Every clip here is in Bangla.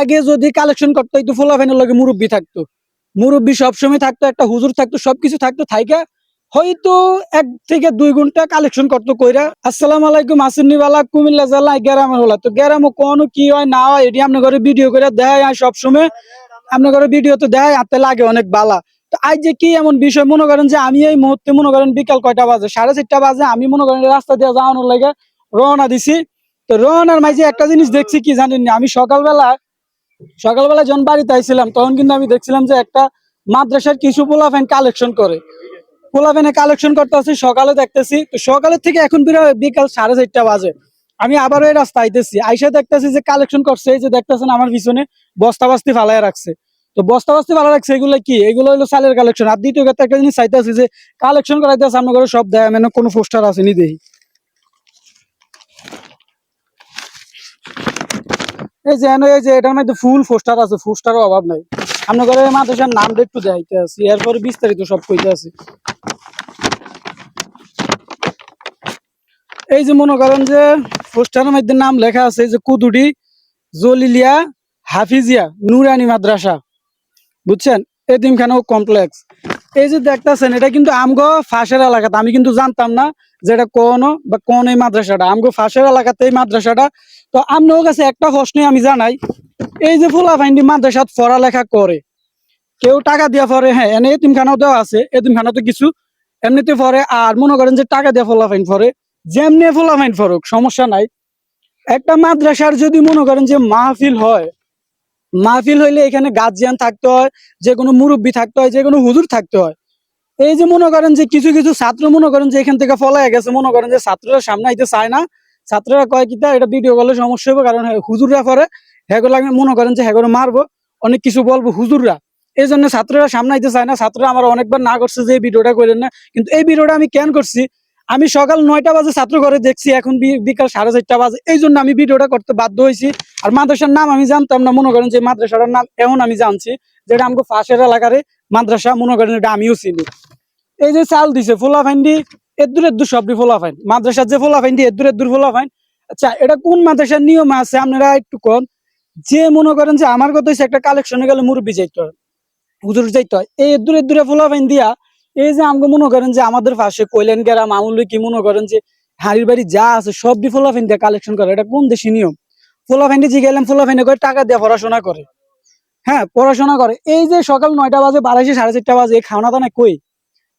আগে যদি কালেকশন করতো একটু ফোলা ফ্যানের লগে মুরব্বী থাকতো। মুরব্বী সবসময় থাকতো, একটা হুজুর থাকতো, সবকিছু থাকতো, থাইকা হয়তো এক থেকে দুই ঘণ্টা কালেকশন করতো কইরা। আসসালাম আলাইকুম আসিনিবালা কুমিল্লা জেলা গ্রামের হলা। তো গ্রামে কোনো কি হয়, না হয়, এটি আপনার ঘরে ভিডিও করে দেয় আর সবসময় আপনার ঘরে ভিডিও তো দেয়, হাতে লাগে অনেক বালা। তো আজ যে কি এমন বিষয়, মনে করেন যে আমি এই মুহূর্তে মনে করেন বিকাল কয়টা বাজে? সাড়ে চারটা বাজে, আমি মনে করেন রাস্তা দিয়ে যাওয়ানোর লাগে রওনা দিছি। তো রওনার মাঝে একটা জিনিস দেখছি, কি জানেন আমি সকালবেলা সকালবেলা যখন বাড়িতে আইছিলাম, তখন কিন্তু আমি দেখছিলাম যে একটা মাদ্রাসার কিছু পোলাফ্যান কালেকশন করে। পোলাফ্যানে কালেকশন করতে আসি, সকালে দেখতেছি, তো সকালের থেকে এখন বিরা- বিকাল সাড়ে চারটা বাজে। আমি আবারও ওই রাস্তা আইতেছি, আইসা দেখতেছি যে কালেকশন করছে, এই যে দেখতেছেন আমার পিছনে বস্তা বাস্তি ফালায় রাখছে। তো বস্তা বাস্তি ফালা রাখছে, এগুলো কি? এগুলো হলো সালের কালেকশন আর দ্বিতীয় কথা একটা জিনিস চাইতেছি যে কালেকশন করাইতেছে আপনার ঘরে সব দেয় মানে কোনো পোস্টার আছে, নি দেখি এই যে এই যে এটার মধ্যে ফুল পোস্টার আছে পোস্টারও অভাব নাই। আপনার ঘরে মাদ্রাসার নামটা একটু দেখাইতে আছি এরপরে বিস্তারিত সব কইতে আছি এই যে মনে করেন যে পোস্টারের মধ্যে নাম লেখা আছে যে কুতুডি জলিলিয়া, হাফিজিয়া, নুরানি মাদ্রাসা। বুঝছেন? এতিমখানা কমপ্লেক্স এই যে দেখতেছেন, এটা কিন্তু আমগো ফাঁসের এলাকাতে, আমি কিন্তু জানতাম না যে এটা কোন বা কোন এই মাদ্রাসাটা। আমগো ফাঁসের এলাকাতে এই মাদ্রাসাটা। তো আপনার কাছে একটা প্রশ্নই আমি জানাই, এই যে ফুলা ফাইন্ডি মাদ্রাসাত পড়ালেখা করে, কেউ টাকা দিয়া পড়ে হ্যাঁ এনে এতিমখানাও দেওয়া আছে এতিমখানা তো কিছু, এমনিতে পড়ে আর মনে করেন যে টাকা দিয়া ফোলা ফাইন পড়ে যেমনি ফোলা ফাইন পড়ুক, সমস্যা নাই। একটা মাদ্রাসার যদি মনে করেন যে মাহফিল হয় মাহফিল হইলে এখানে গার্জিয়ান থাকতে হয় যে কোনো মুরব্বী থাকতে হয় যে কোনো হুজুর থাকতে হয়। এই যে মনে করেন যে কিছু কিছু ছাত্র মনে করেন যে এখান থেকে ফলায় গেছে মনে করেন যে ছাত্ররা সামনে আইতে চায় না। ছাত্ররা কয় কিতা এটা ভিডিও করলে সমস্যা হবে কারণ হ্যাঁ, হুজুররা করে হেগুলো মনে করেন যে হেগুলো মারবো। অনেক কিছু বলব হুজুররা। এই জন্য ছাত্ররা সামনে আইতে চায় না। ছাত্ররা আমার অনেকবার না করছে যে এই ভিডিওটা করেন না। কিন্তু এই ভিডিওটা আমি কেন করছি? আমি সকাল নয়টা বাজে ছাত্র ঘরে দেখছি, এখন বিকাল সাড়ে চারটা বাজে। এই জন্য আমি ভিডিওটা করতে বাধ্য হয়েছি। আর মাদ্রাসার নাম আমি জানতাম না, মনে করেন যে মাদ্রাসাটার নাম এমন আমি জানছি, যেটা আমাকে ফাঁসের এলাকারে মাদ্রাসা, মনে করেন এটা আমিও চিনি। এই যে চাল দিছে, ফোলা ফাইন্ডি এদুর এদুর সবটি ফোলা ফাইন মাদ্রাসার যে ফোলা ফাইন্ডি এদুর এদুর ফোলা ফাইন আচ্ছা এটা কোন মাদ্রাসার নিয়ম আছে, আপনারা একটু কোন? যে মনে করেন যে আমার কথা হচ্ছে একটা কালেকশনে গেলে মুরব্বী যাইতে হয় হুজুর যাইতে। হয় এই এদুর এদুরে ফোলা ফাইন দিয়া এই যে আমাকে মনে করেন যে আমাদের পাশে কইলেন গেরাম আমুল কি মনে করেন যে হাড়ির বাড়ি যা আছে সব দিয়ে ফোলা ফাইন দিয়ে কালেকশন করে। এটা কোন দেশি নিয়ম? ফোলা ফাইন্ডি জি গেলাম, ফোলা ফাইনে করে টাকা দিয়ে পড়াশোনা করে। হ্যাঁ পড়াশোনা করে। এই যে সকাল নয়টা বাজে, বারাইশে সাড়ে চারটা বাজে খাওয়া দানা কই?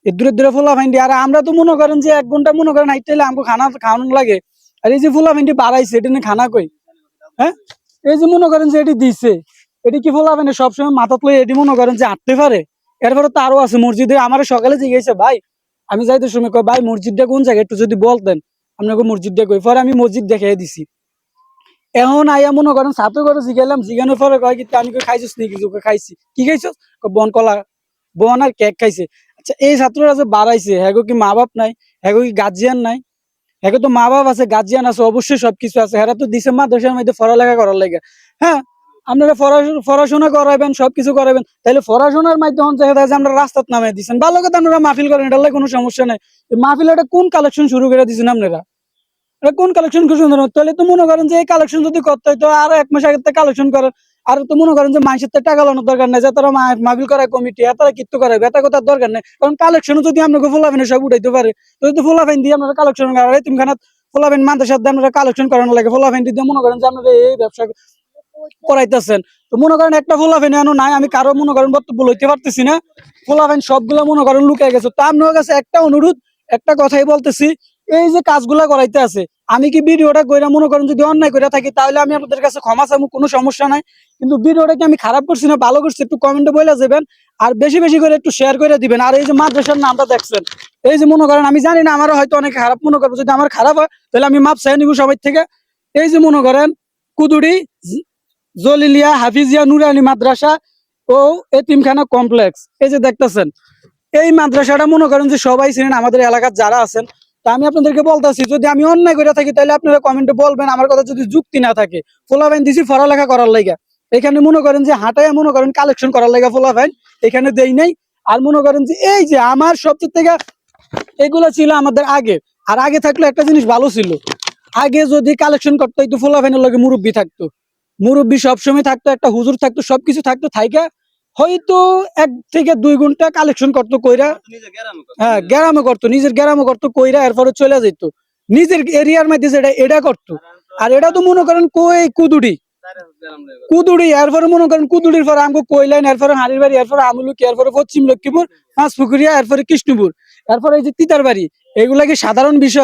এ দূরে দূরে ফোলা ফাইন্ডি আর আমরা তো মনে করেন যে এক ঘণ্টা মনে করেন হাইতে এলে আমাকে খানা খাওয়ানো লাগে। আর এই যে ফোলা ফাইন্ডি বাড়াইছে, এটা নিয়ে খানা কই? হ্যাঁ? এই যে মনে করেন যে এটি দিছে, এটি কি ফোলা ফাইন্ডি সবসময় মাথাত লই এটি মনে করেন যে আটতে পারে? এরপরে তো আরও আছে, মসজিদে আমার সকালে জিজ্ঞেসে, ভাই, আমি যাইতে সময় কই, ভাই, মসজিদটা কোন জায়গায়? একটু যদি বলতেন। আপনাকে মসজিদটা কই? পরে আমি মসজিদ দেখাই দিছি। এখন আইয়া মনে করেন, ছাত্র করে জিগাইলাম, জিগানোর পরে কয় কি আমি কই খাইছিস নি কিছু খাইছি। কি খাইছস? কয় বন কলা, বন আর কেক খাইছে। আচ্ছা এই ছাত্ররা যে বাড়াইছে, হ্যাগো কি মা বাপ নাই? হ্যাগো কি গার্জিয়ান নাই? হ্যাগো তো মা বাপ আছে গার্জিয়ান আছে, অবশ্যই সবকিছু আছে। হেরা তো দিছে মাদ্রাসার মধ্যে পড়ালেখা করার লাগে। হ্যাঁ আপনারা পড়াশো- পড়াশোনা করাবেন, সবকিছু করাবেন, তাহলে পড়াশোনার মাধ্যমে দেখা যায় যে আমরা রাস্তাত নামে দিচ্ছেন ভালো কথা, আপনারা মাহফিল করেন লাগে কোনো সমস্যা নাই। মাহফিল এটা কোন কালেকশন শুরু করে দিচ্ছেন আপনারা? এটা কোন কালেকশন খুব সুন্দর। তাহলে তো মনে করেন যে এই কালেকশন যদি করতে হইতো আরও এক মাস আগে কালেকশন করেন। আর তো মনে করেন যে মানুষের তো টাকা লানোর দরকার নেই, যে তারা মাহফিল করায় কমিটি তারা কিত্তু করে বেতা কথার দরকার নেই। কারণ কালেকশন যদি আপনাকে ফুলাফেনে সব উঠাইতে পারে, যদি ফুলাফেন দিয়ে আপনারা কালেকশন করেন তুমি খানা ফুলাফেন মাদ্রাসার দিয়ে আপনারা কালেকশন করানো লাগে ফুলাফেন দিয়ে মনে করেন যে আপনারা এই ব্যবসা করাইতেছেন। তো মনে করেন একটা ফুলাফেন এনো নাই, আমি কারও মনে করেন বক্তব্য লইতে পারতেছি না। ফুলাফেন সবগুলো মনে করেন লুকাই গেছে। তো আপনার কাছে একটা অনুরোধ, একটা কথাই বলতেছি, এই যে কাজগুলা করাইতে আছে, আমি কি ভিডিওটা কইরা মনে করেন যদি অন্যায় করে থাকি, তাহলে আমি আপনাদের কাছে ক্ষমা চাইব, কোনো সমস্যা নাই। কিন্তু ভিডিওটা কি আমি খারাপ করছি না ভালো করছি, একটু কমেন্টে বলে যাবেন, আর বেশি বেশি করে একটু শেয়ার করে দিবেন। আর এই যে মাদ্রাসার নামটা দেখছেন, এই যে মনে করেন, আমি জানি না আমারও হয়তো অনেক খারাপ মনে করব, যদি আমার খারাপ হয়, তাহলে আমি মাপ চাই নিব সবাই থেকে। এই যে মনে করেন, কুদুরি জলিলিয়া, হাফিজিয়া, নুরানি মাদ্রাসা ও এতিমখানা কমপ্লেক্স এই যে দেখতেছেন, এই মাদ্রাসাটা মনে করেন যে সবাই চিনেন, আমাদের এলাকার যারা আছেন, তা আমি আপনাদেরকে বলতেছি, যদি আমি অন্যায় করে থাকি তাহলে আপনারা কমেন্টে বলবেন, আমার কথা যদি যুক্তি না থাকে। ফোলাফাইন দিছি পড়ালেখা করার লাইগা। এখানে মনে করেন যে হাঁটায় মনে করেন কালেকশন করার লাইগা ফোলাফাইন, এখানে দেই নাই। আর মনে করেন যে এই যে আমার সবচেয়ে থেকে এগুলো ছিল আমাদের আগে। আর আগে থাকলে একটা জিনিস ভালো ছিল। আগে যদি কালেকশন করতো একটু ফোলা ফোলাফাইনের লগে মুরব্বী থাকতো। মুরব্বী সবসময় থাকতো একটা হুজুর থাকতো সবকিছু থাকতো থাইকা হয়তো এক থেকে দুই ঘণ্টা কালেকশন করতো কইরা। হ্যাঁ গ্রামে করতো নিজের গ্রামে করতো কইরা এরপরে চলে যেত নিজের এরিয়ার মধ্যে যেটা এটা করতো। আর এটা তো মনে করেন কই কুদুড়ি। কুদুড়ি এরপরে মনে করেন কুদুড়ির পরে আমগো কইলাইন এরপরে হাড়ির বাড়ি এরপরে আমুলুকি এরপরে পশ্চিম লক্ষ্মীপুর পাঁচপুকুরিয়া এরপরে কৃষ্ণপুর। এরপরে এই যে তিতার বাড়ি এগুলা কি সাধারণ বিষয়?